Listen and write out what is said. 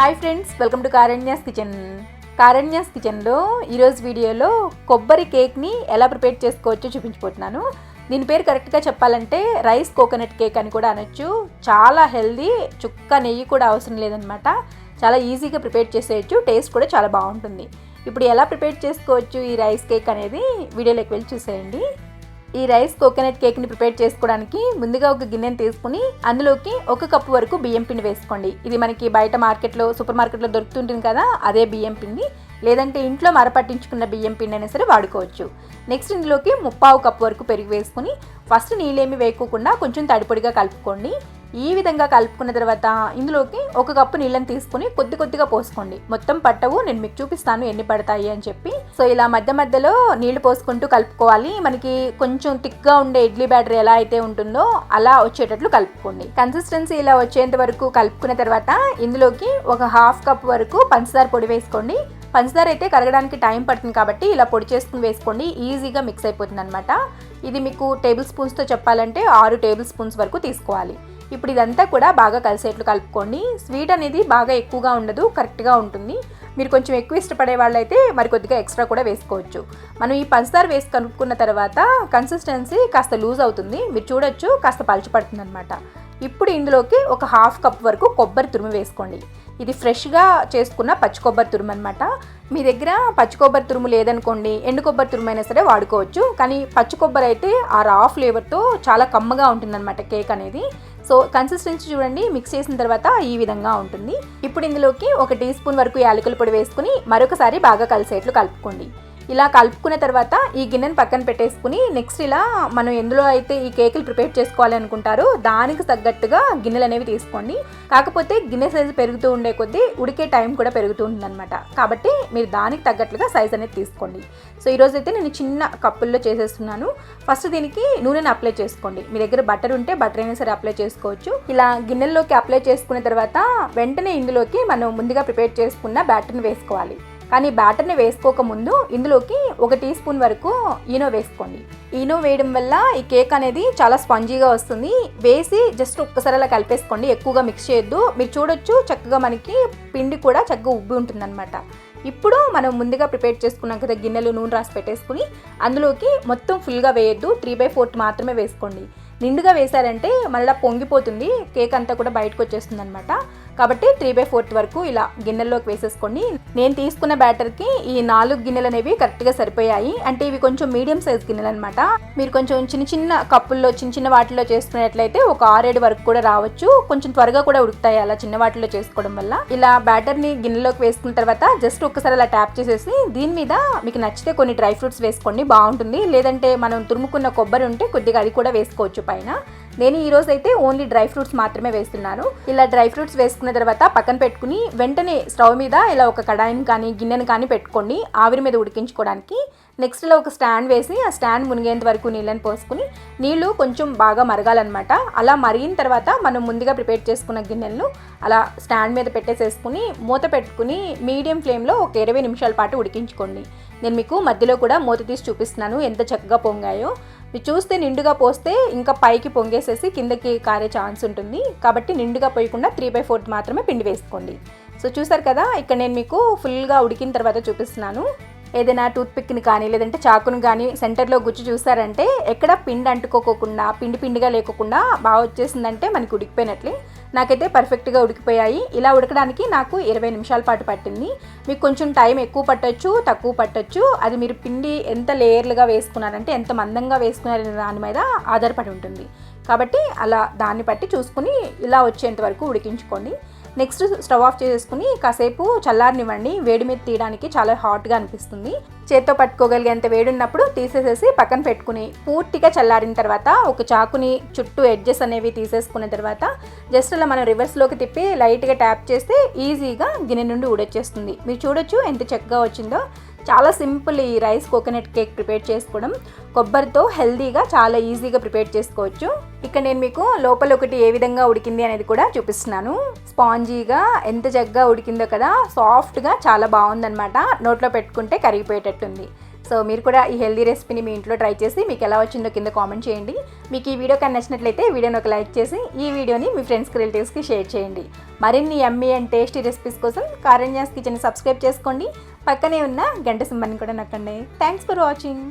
Hi friends welcome to Karanya's kitchen Karanya's కిచెన్లో ఈరోజు వీడియోలో కొబ్బరి కేక్ని ఎలా ప్రిపేర్ చేసుకోవచ్చో చూపించిపోతున్నాను దీని పేరు కరెక్ట్గా చెప్పాలంటే రైస్ కోకోనట్ కేక్ అని కూడా అనొచ్చు. చాలా హెల్దీ చుక్క నెయ్యి కూడా అవసరం లేదనమాట చాలా ఈజీగా ప్రిపేర్ చేసేయచ్చు టేస్ట్ కూడా చాలా బాగుంటుంది. ఇప్పుడు ఎలా ప్రిపేర్ చేసుకోవచ్చు ఈ రైస్ కేక్ అనేది వీడియోలోకి వెళ్ళి చూసేయండి. ఈ రైస్ కోకోనట్ కేక్ని ప్రిపేర్ చేసుకోవడానికి ముందుగా ఒక గిన్నెని తీసుకుని అందులోకి ఒక కప్పు వరకు బియ్యం పిండి వేసుకోండి. ఇది మనకి బయట మార్కెట్లో సూపర్ మార్కెట్లో దొరుకుతుంటుంది కదా అదే బియ్యం పిండి. లేదంటే ఇంట్లో మరపట్టించుకున్న బియ్యం పిండి అయినా సరే వాడుకోవచ్చు. నెక్స్ట్ ఇందులోకి ముప్పావు కప్పు వరకు పెరుగు వేసుకుని ఫస్ట్ నీళ్ళేమి వేయకోకుండా కొంచెం తడిపొడిగా కలుపుకోండి. ఈ విధంగా కలుపుకున్న తర్వాత ఇందులోకి ఒక కప్పు నీళ్ళని తీసుకుని కొద్ది కొద్దిగా పోసుకోండి. మొత్తం పట్టవు నేను మీకు చూపిస్తాను ఎన్ని పడతాయి అని చెప్పి. సో ఇలా మధ్య మధ్యలో నీళ్ళు పోసుకుంటూ కలుపుకోవాలి. మనకి కొంచెం థిక్గా ఉండే ఇడ్లీ బ్యాటర్ ఎలా అయితే ఉంటుందో అలా వచ్చేటట్లు కలుపుకోండి. కన్సిస్టెన్సీ ఇలా వచ్చేంత వరకు కలుపుకున్న తర్వాత ఇందులోకి ఒక హాఫ్ కప్ వరకు పంచదార పొడి వేసుకోండి. పంచదార అయితే కరగడానికి టైం పడుతుంది కాబట్టి ఇలా పొడి చేసుకుని వేసుకోండి. ఈజీగా మిక్స్ అయిపోతుంది అనమాట ఇది మీకు టేబుల్ స్పూన్స్తో చెప్పాలంటే ఆరు టేబుల్ స్పూన్స్ వరకు తీసుకోవాలి. ఇప్పుడు ఇదంతా కూడా బాగా కలిసేట్లు కలుపుకోండి. స్వీట్ అనేది బాగా ఎక్కువగా ఉండదు కరెక్ట్గా ఉంటుంది. మీరు కొంచెం ఎక్కువ ఇష్టపడే వాళ్ళైతే మరి కొద్దిగా ఎక్స్ట్రా కూడా వేసుకోవచ్చు. మనం ఈ పంచదార వేసి కలుపుకున్న తర్వాత కన్సిస్టెన్సీ కాస్త లూజ్ అవుతుంది. మీరు చూడొచ్చు కాస్త పలుచపడుతుంది అనమాట ఇప్పుడు ఇందులోకి ఒక హాఫ్ కప్ వరకు కొబ్బరి తురుము వేసుకోండి. ఇది ఫ్రెష్గా చేసుకున్న పచ్చి కొబ్బరి తురుము అనమాట మీ దగ్గర పచ్చి కొబ్బరి తురుము లేదనుకోండి ఎండు కొబ్బరి తురుము అయినా సరే వాడుకోవచ్చు. కానీ పచ్చి కొబ్బరి అయితే ఆ రా ఫ్లేవర్తో చాలా కమ్మగా ఉంటుందన్నమాట కేక్ అనేది. సో కన్సిస్టెన్సీ చూడండి మిక్స్ చేసిన తర్వాత ఈ విధంగా ఉంటుంది. ఇప్పుడు ఇందులోకి ఒక టీ స్పూన్ వరకు యాలకుల పొడి వేసుకుని మరొకసారి బాగా కలిసేట్లు కలుపుకోండి. ఇలా కలుపుకున్న తర్వాత ఈ గిన్నెను పక్కన పెట్టేసుకుని నెక్స్ట్ ఇలా మనం ఎందులో అయితే ఈ కేకులు ప్రిపేర్ చేసుకోవాలి అనుకుంటారో దానికి తగ్గట్టుగా గిన్నెలు అనేవి తీసుకోండి. కాకపోతే గిన్నె సైజు పెరుగుతూ ఉండే కొద్దీ ఉడికే టైం కూడా పెరుగుతూ ఉంటుందన్నమాట. కాబట్టి మీరు దానికి తగ్గట్లుగా సైజ్ అనేది తీసుకోండి. సో ఈరోజు అయితే నేను చిన్న కప్పుల్లో చేసేస్తున్నాను. ఫస్ట్ దీనికి నూనెను అప్లై చేసుకోండి. మీ దగ్గర బటర్ ఉంటే బటర్ అయినా సరే అప్లై చేసుకోవచ్చు. ఇలా గిన్నెల్లోకి అప్లై చేసుకున్న తర్వాత వెంటనే ఇందులోకి మనం ముందుగా ప్రిపేర్ చేసుకున్న బ్యాటర్ని వేసుకోవాలి. కానీ బ్యాటర్ని వేసుకోకముందు ఇందులోకి ఒక టీ స్పూన్ వరకు ఈనో వేసుకోండి. ఈనో వేయడం వల్ల ఈ కేక్ అనేది చాలా స్పాంజీగా వస్తుంది. వేసి జస్ట్ ఒక్కసారి అలా కలిపేసుకోండి. ఎక్కువగా మిక్స్ చేయొద్దు. మీరు చూడొచ్చు చక్కగా మనకి పిండి కూడా చక్కగా ఉబ్బి ఉంటుందన్నమాట. ఇప్పుడు మనం ముందుగా ప్రిపేర్ చేసుకున్నాం కదా గిన్నెలు నూనె రాసి పెట్టేసుకుని అందులోకి మొత్తం ఫుల్గా వేయొద్దు. త్రీ బై ఫోర్త్ మాత్రమే వేసుకోండి. నిండుగా వేశారంటే మళ్ళీ పొంగిపోతుంది. కేక్ అంతా కూడా బయటకు వచ్చేస్తుంది అనమాట కాబట్టి త్రీ బై ఫోర్త్ వరకు ఇలా గిన్నెల్లోకి వేసేసుకోండి నేను తీసుకున్న బ్యాటర్కి ఈ నాలుగు గిన్నెలు అనేవి కరెక్ట్గా సరిపోయాయి. అంటే ఇవి కొంచెం మీడియం సైజ్ గిన్నెలు అనమాట మీరు కొంచెం చిన్న చిన్న కప్పుల్లో చిన్న చిన్న వాటిలో చేసుకునేట్లయితే ఒక ఆరేడు వరకు కూడా రావచ్చు. కొంచెం త్వరగా కూడా ఉడుకుతాయి అలా చిన్న వాటిలో చేసుకోవడం వల్ల. ఇలా బ్యాటర్ని గిన్నెలోకి వేసుకున్న తర్వాత జస్ట్ ఒక్కసారి అలా ట్యాప్ చేసేసి దీని మీద మీకు నచ్చితే కొన్ని డ్రై ఫ్రూట్స్ వేసుకోండి బాగుంటుంది. లేదంటే మనం తురుముకున్న కొబ్బరి ఉంటే కొద్దిగా అది కూడా వేసుకోవచ్చు పైన. నేను ఈ రోజు అయితే ఓన్లీ డ్రై ఫ్రూట్స్ మాత్రమే వేస్తున్నాను. ఇలా డ్రై ఫ్రూట్స్ వేసుకున్న తర్వాత పక్కన పెట్టుకుని వెంటనే స్టవ్ మీద ఇలా ఒక కడాయిని కానీ గిన్నెని కానీ పెట్టుకోండి. ఆవిరి మీద ఉడికించుకోవడానికి. నెక్స్ట్ ఇలా ఒక స్టాండ్ వేసి ఆ స్టాండ్ మునిగేంత వరకు నీళ్ళని పోసుకుని నీళ్ళు కొంచెం బాగా మరగాలన్నమాట. అలా మరిగిన తర్వాత మనం ముందుగా ప్రిపేర్ చేసుకున్న గిన్నెలను అలా స్టాండ్ మీద పెట్టేసేసుకుని మూత పెట్టుకుని మీడియం ఫ్లేమ్లో ఒక ఇరవై నిమిషాల పాటు ఉడికించుకోండి. నేను మీకు మధ్యలో కూడా మూత తీసి చూపిస్తున్నాను ఎంత చక్కగా పొంగాయో. మీరు చూస్తే నిండుగా పోస్తే ఇంకా పైకి పొంగేసేసి కిందకి కారే ఛాన్స్ ఉంటుంది. కాబట్టి నిండుగా పోయకుండా త్రీ బై ఫోర్త్ మాత్రమే పిండి వేసుకోండి. సో చూసారు కదా ఇక్కడ నేను మీకు ఫుల్గా ఉడికిన తర్వాత చూపిస్తున్నాను. ఏదైనా టూత్పిక్ని కానీ లేదంటే చాకును కానీ సెంటర్లో గుచ్చి చూసారంటే ఎక్కడ పిండి అంటుకోకుండా పిండి పిండిగా లేకోకుండా బాగా వచ్చేసిందంటే మనకి ఉడికిపోయినట్లే. నాకైతే పర్ఫెక్ట్గా ఉడికిపోయాయి. ఇలా ఉడకడానికి నాకు ఇరవై నిమిషాల పాటు పట్టింది. మీకు కొంచెం టైం ఎక్కువ పట్టచ్చు తక్కువ పట్టొచ్చు. అది మీరు పిండి ఎంత లేయర్లుగా వేసుకున్నారంటే ఎంత మందంగా వేసుకున్నారనే దాని మీద ఆధారపడి ఉంటుంది. కాబట్టి అలా దాన్ని బట్టి చూసుకుని ఇలా వచ్చేంత వరకు ఉడికించుకోండి. నెక్స్ట్ స్టవ్ ఆఫ్ చేసేసుకుని కాసేపు చల్లారనివ్వండి. వేడి మీద తీయడానికి చాలా హాట్గా అనిపిస్తుంది. చేత్తో పట్టుకోగలిగేంత వేడి ఉన్నప్పుడు తీసేసేసి పక్కన పెట్టుకుని పూర్తిగా చల్లారిన తర్వాత ఒక చాకుని చుట్టూ ఎడ్జెస్ అనేవి తీసేసుకున్న తర్వాత జస్ట్ అలా మనం రివర్స్లోకి తిప్పి లైట్గా ట్యాప్ చేస్తే ఈజీగా గిన్నె నుండి ఊడొచ్చేస్తుంది. మీరు చూడొచ్చు ఎంత చక్కగా వచ్చిందో. చాలా సింపుల్ ఈ రైస్ కోకోనట్ కేక్ ప్రిపేర్ చేసుకోవడం. కొబ్బరితో హెల్దీగా చాలా ఈజీగా ప్రిపేర్ చేసుకోవచ్చు. ఇక్కడ నేను మీకు లోపల ఒకటి ఏ విధంగా ఉడికింది అనేది కూడా చూపిస్తున్నాను. స్పాంజీగా ఎంత చక్కగా ఉడికిందో కదా సాఫ్ట్గా చాలా బాగుందన్నమాట. నోట్లో పెట్టుకుంటే కరిగిపోయేటట్టుంది. సో మీరు కూడా ఈ హెల్దీ రెసిపీని మీ ఇంట్లో ట్రై చేసి మీకు ఎలా వచ్చిందో కింద కామెంట్ చేయండి. మీకు ఈ వీడియో కానీ నచ్చినట్లయితే వీడియోని ఒక లైక్ చేసి ఈ వీడియోని మీ ఫ్రెండ్స్కి రిలేటివ్స్కి షేర్ చేయండి. మరిన్ని ఎమ్మీ అండ్ టేస్టీ రెసిపీస్ కోసం కారణ్యాస్ కిచెన్ సబ్స్క్రైబ్ చేసుకోండి. పక్కనే ఉన్న గంట సింబల్ని కూడా నొక్కండి. Thanks for watching.